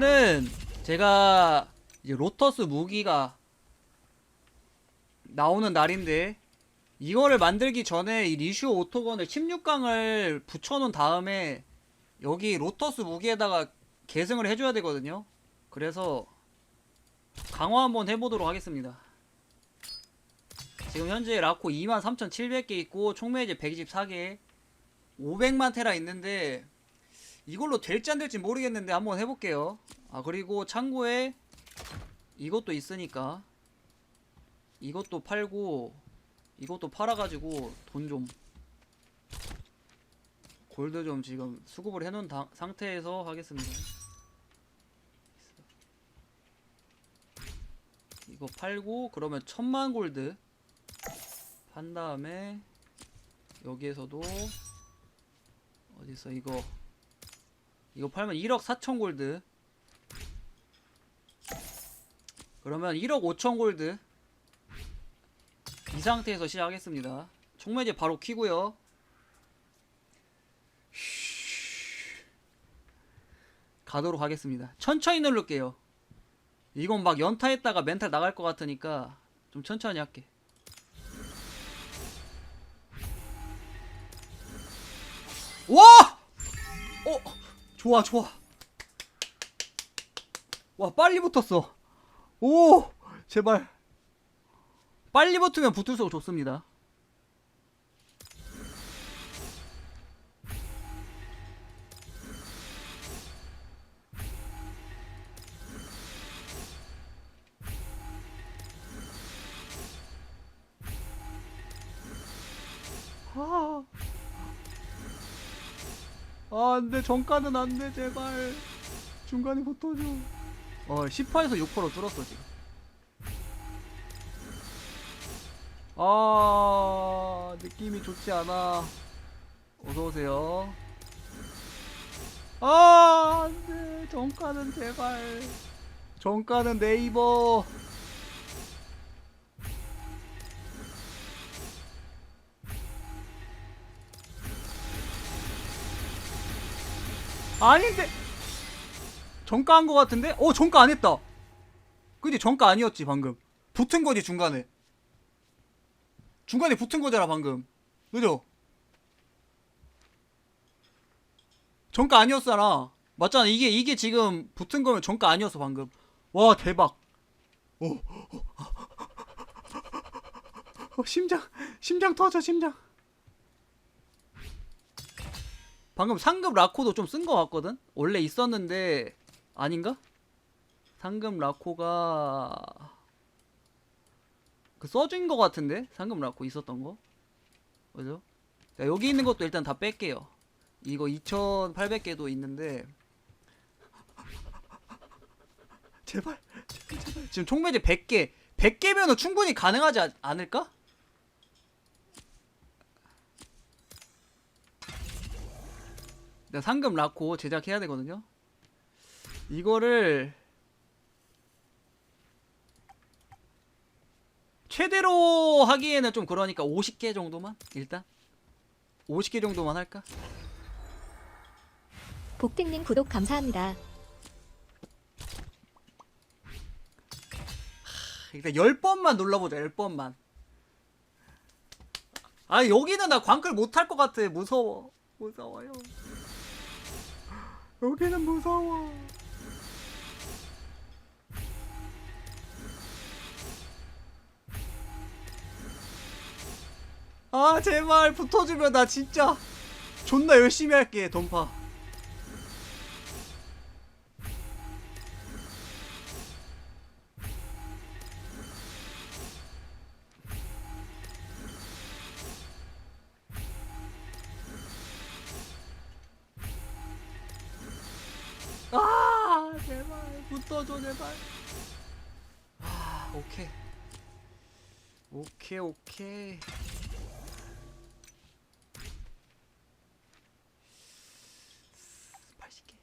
오늘은 제가 이제 로터스 무기가 나오는 날인데 이거를 만들기 전에 이 리슈 오토건을 16강을 붙여놓은 다음에 여기 로터스 무기에다가 계승을 해줘야 되거든요. 그래서 강화 한번 해보도록 하겠습니다. 지금 현재 라코 23,700개 있고 총매제 124개 500만 테라 있는데 이걸로 될지 안 될지 모르겠는데 한번 해볼게요. 아 그리고 창고에 이것도 있으니까 이것도 팔고 이것도 팔아가지고 돈 좀 골드 좀 지금 수급을 해놓은 다- 상태에서 하겠습니다. 이거 팔고 그러면 천만 골드 판 다음에 여기에서도 어딨어 이거 이거 팔면 1억 4천 골드. 그러면 1억 5천 골드. 이 상태에서 시작하겠습니다. 총매제 바로 키고요. 가도록 하겠습니다. 천천히 누를게요. 이건 막 연타했다가 멘탈 나갈 것 같으니까 좀 천천히 할게. 와! 어, 좋아, 좋아. 와, 빨리 붙었어. 오, 제발. 빨리 붙으면 붙을수록 좋습니다. 안 돼. 정가는 안 돼. 제발. 중간에 붙어줘. 어, 10%에서 6% 줄었어, 지금. 아, 느낌이 좋지 않아. 어서오세요. 아, 안 돼. 정가는 제발. 정가는 네이버. 아닌데 정가 한 거 같은데? 어 정가 안 했다. 그지? 정가 아니었지 방금. 붙은 거지 중간에. 중간에 붙은 거잖아 방금. 그죠? 정가 아니었잖아. 맞잖아. 이게 이게 지금 붙은 거면 정가 아니었어 방금. 와 대박. 오, 오. 어, 심장 심장 터져 심장 방금 상급 라코도 좀 쓴 거 같거든? 원래 있었는데 아닌가? 상급 라코가 그 써준 거 같은데? 상급 라코 있었던 거? 그죠? 자, 여기 있는 것도 일단 다 뺄게요 이거 2800개도 있는데 제발 제발 지금 총매제 100개 100개면은 충분히 가능하지 아- 않을까? 내가 상금 낳고 제작해야 되거든요. 이거를 최대로 하기에는 좀 그러니까 50개 정도만 일단 50개 정도만 할까? 복택님 구독 감사합니다. 일단 10번만 눌러보자 10번만 아 여기는 나 광클 못할 것 같아 무서워 무서워요 여기는 무서워. 아 제발 붙어주면 나 진짜 존나 열심히 할게 돈파 오케이 오케이. 팔십 개.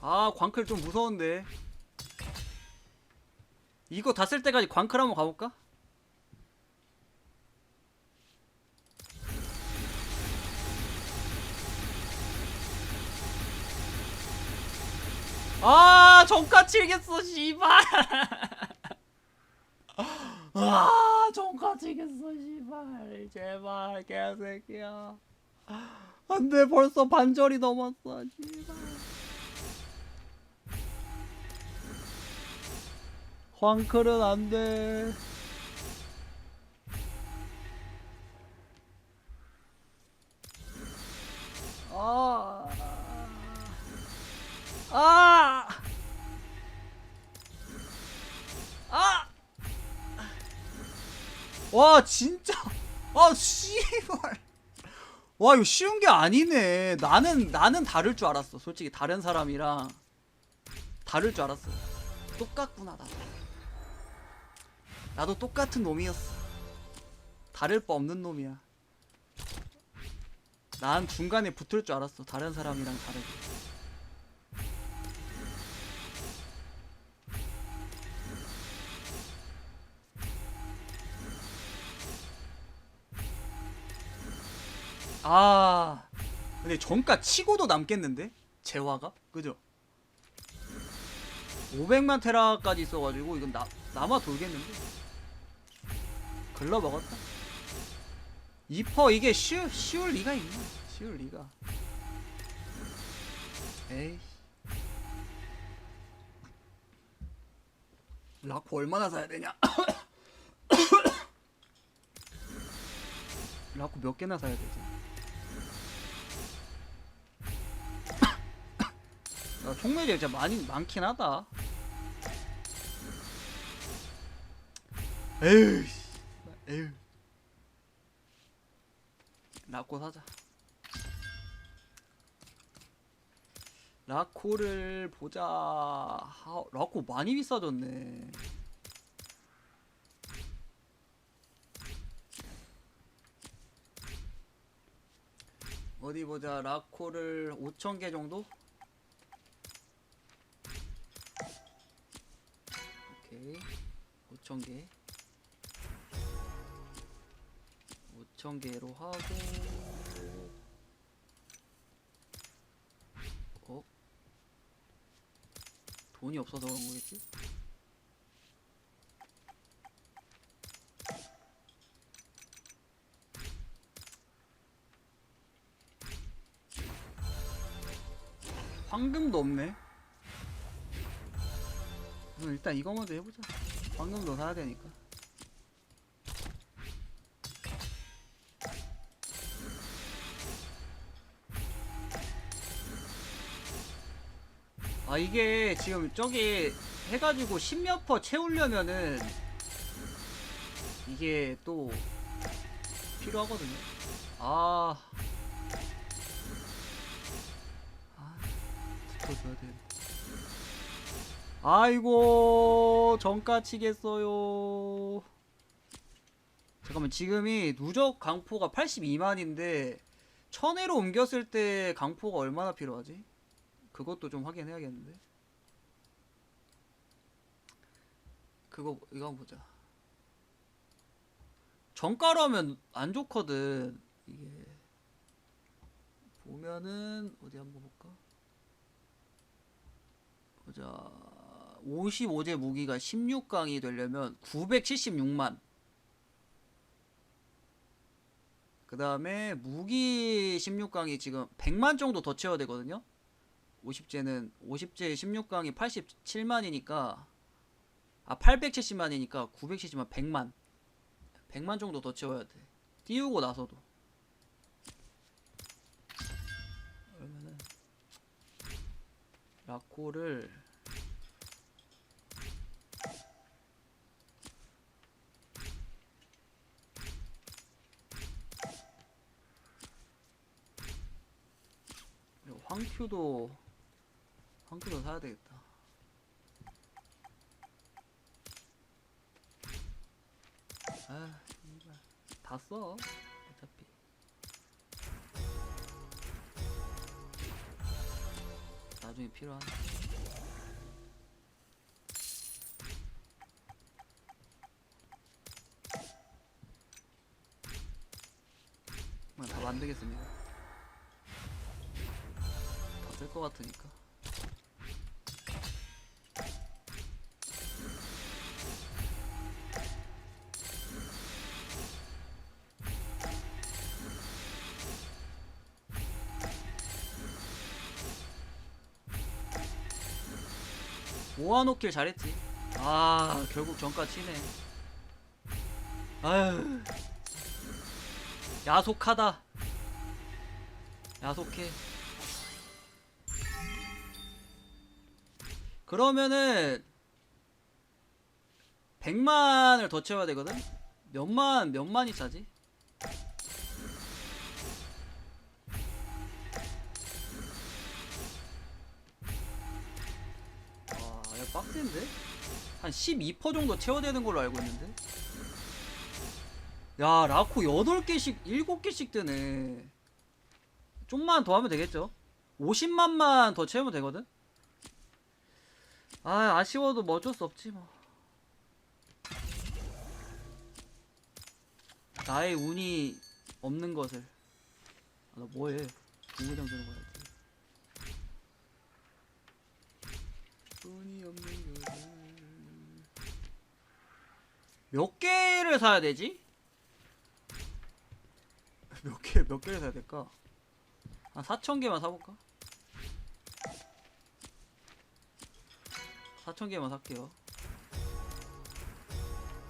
아 광클 좀 무서운데. 이거 다 쓸 때까지 광클 한번 가볼까? 아 정가 치겠어 씨발. 아 정가 치겠어 씨발. 제발 개새끼야. 안돼 벌써 반절이 넘었어 씨발. 황클은 안돼. 아 아! 아! 와, 진짜. 아, 씨발. 와, 이거 쉬운 게 아니네. 나는, 나는 다를 줄 알았어. 솔직히 다른 사람이랑 다를 줄 알았어. 똑같구나, 나도. 나도 똑같은 놈이었어. 다를 바 없는 놈이야. 난 중간에 붙을 줄 알았어. 다른 사람이랑 다르게. 아. 근데 정가 치고도 남겠는데? 재화가? 그죠? 500만 테라까지 있어가지고 이건 나 남아 돌겠는데? 글러 먹었다. 2퍼 이게 쉬, 쉬울 리가 있나? 쉬울 리가. 에이. 라코 얼마나 사야 되냐? 라코 몇 개나 사야 되지 총매제 진짜 많이 많긴 하다. 에휴, 씨. 에휴. 라코 사자. 라코를 보자. 하, 라코 많이 비싸졌네. 어디 보자. 라코를 5,000개 정도? 5,000개 5,000개로 하고 어? 돈이 없어서 그런 거겠지? 황금도 없네 일단 이거 먼저 해보자. 황금도 사야 되니까. 아 이게 지금 저기 해가지고 10몇 퍼 채우려면은 이게 또 필요하거든요. 아. 아, 붙어줘야 돼. 아이고 정가 치겠어요. 잠깐만 지금이 누적 강포가 82만인데 천회로 옮겼을 때 강포가 얼마나 필요하지? 그것도 좀 확인해야겠는데. 그거 이거 한번 보자. 정가로 하면 안 좋거든. 이게. 보면은 어디 한번 볼까? 보자 55제 무기가 16강이 되려면 976만. 그 다음에 무기 16강이 지금 100만 정도 더 채워야 되거든요. 50제는 50제 16강이 87만이니까 아 870만이니까 970만 100만. 100만 정도 더 채워야 돼. 띄우고 나서도. 라코를 그리고 황 큐도 황큐도 사야 되겠다. 아, 이발 다 써. 어차피. 나중에 필요한. 아, 다 만들겠습니다. 쓸 것 같으니까. 모아놓길 잘했지. 아 결국 전까 치네. 아유 야속하다. 야속해. 그러면은 100만을 더 채워야 되거든? 몇만 몇만이 차지? 와, 야 빡센데? 한 12% 정도 채워야 되는 걸로 알고 있는데? 야, 라코 8개씩, 7개씩 뜨네. 좀만 더 하면 되겠죠? 50만만 더 채우면 되거든? 아, 아쉬워도 뭐 어쩔 수 없지, 뭐. 나의 운이 없는 것을. 아, 나 뭐해? 공부장 주는 거야. 운이 없는 것을. 몇 개를 사야 되지? 몇 개, 몇 개를 사야 될까? 한 4천 개만 사볼까? 4천 개만 살게요.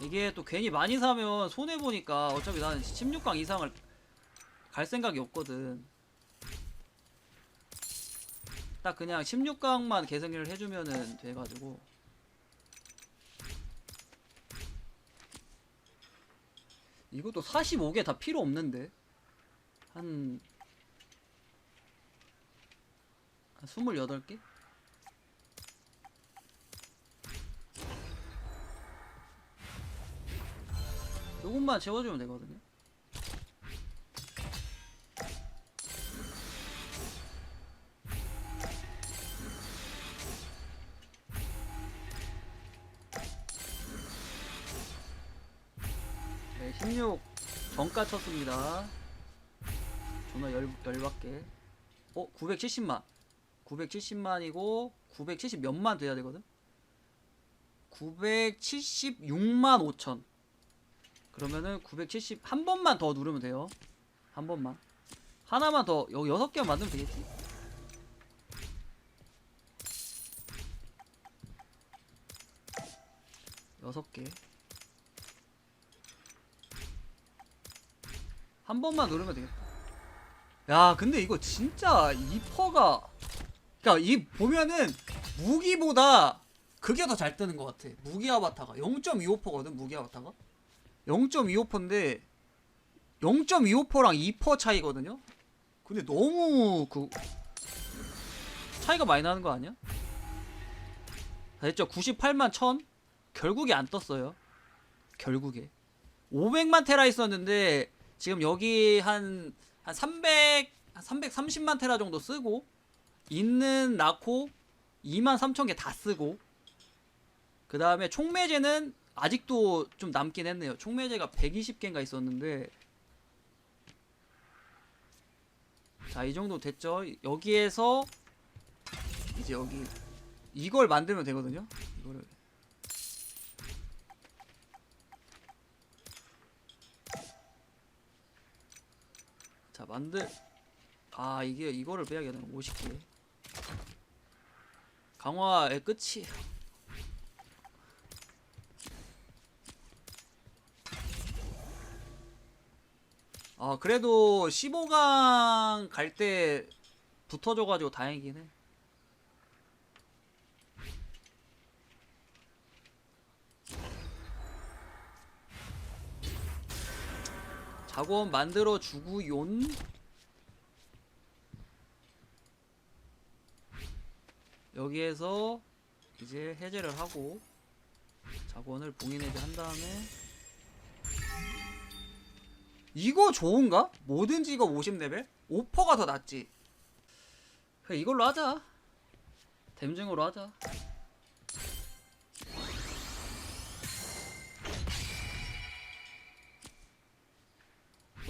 이게 또 괜히 많이 사면 손해 보니까 어차피 나는 16강 이상을 갈 생각이 없거든. 딱 그냥 16강만 계승을 해주면은 돼가지고. 이것도 45개 다 필요 없는데 한, 한 28개? 조금만 채워주면 되거든요. 네, 16 정가 쳤습니다. 존나 열, 열받게. 어, 970만. 970만이고, 970 몇만 돼야 되거든? 976만 5천. 그러면은 970 한 번만 더 누르면 돼요. 한 번만. 하나만 더 여기 여섯 개만 만들면 되겠지? 여섯 개. 한 번만 누르면 되겠다. 야, 근데 이거 진짜 이 퍼가 그러니까 이 보면은 무기보다 그게 더 잘 뜨는 것 같아. 무기 아바타가 0.25%거든 무기 아바타가. 0.25%인데 0.25%랑 2% 차이거든요. 근데 너무 그 차이가 많이 나는 거 아니야? 다 됐죠? 98만 1000 결국에 안 떴어요. 결국에 500만 테라 있었는데 지금 여기 한, 한 300, 한 330만 테라 정도 쓰고 있는 낳고 2만 3천 개 다 쓰고 그 다음에 총매제는 아직도 좀 남긴 했네요. 총매제가 120개인가 있었는데 자, 이 정도 됐죠. 여기에서 이제 여기 이걸 만들면 되거든요. 이거를 자, 만들 아, 이게 이거를 빼야겠네. 50개. 강화의 끝이 아 그래도 15강 갈 때 붙어줘가지고 다행이긴 해. 작업 만들어 주구용. 여기에서 이제 해제를 하고 자원을 봉인 해제 한 다음에 이거 좋은가? 뭐든지 이거 50레벨? 오퍼가 더 낫지 이걸로 하자 댐증으로 하자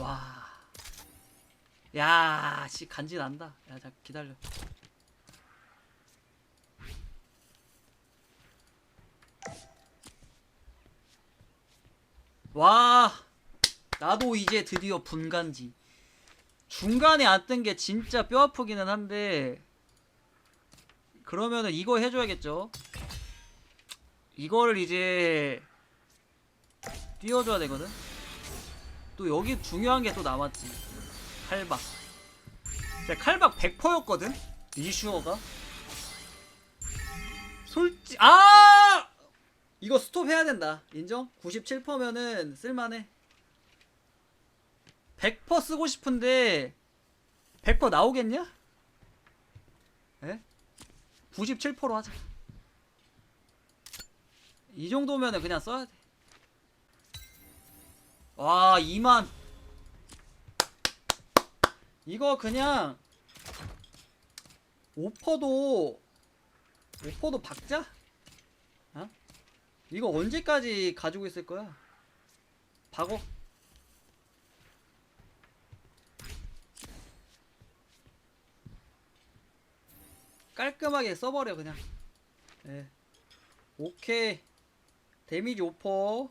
와. 야, 씨 간지 난다. 야, 자 기다려. 와. 나도 이제 드디어 분간지. 중간에 안 뜬 게 진짜 뼈 아프기는 한데 그러면은 이거 해줘야겠죠. 이거를 이제 띄워줘야 되거든. 또 여기 중요한 게 또 남았지. 칼박. 제가 칼박 100%였거든. 리슈어가. 솔직 아 이거 스톱 해야 된다. 인정? 97%면은 쓸만해. 100% 쓰고 싶은데 100% 나오겠냐? 에? 97% 하자. 이 정도면은 그냥 써야 돼. 와, 2만. 이거 그냥 오퍼도 오퍼도 박자? 어? 이거 언제까지 가지고 있을 거야? 박어. 깔끔하게 써버려 그냥. 예. 오케이. 데미지 오퍼.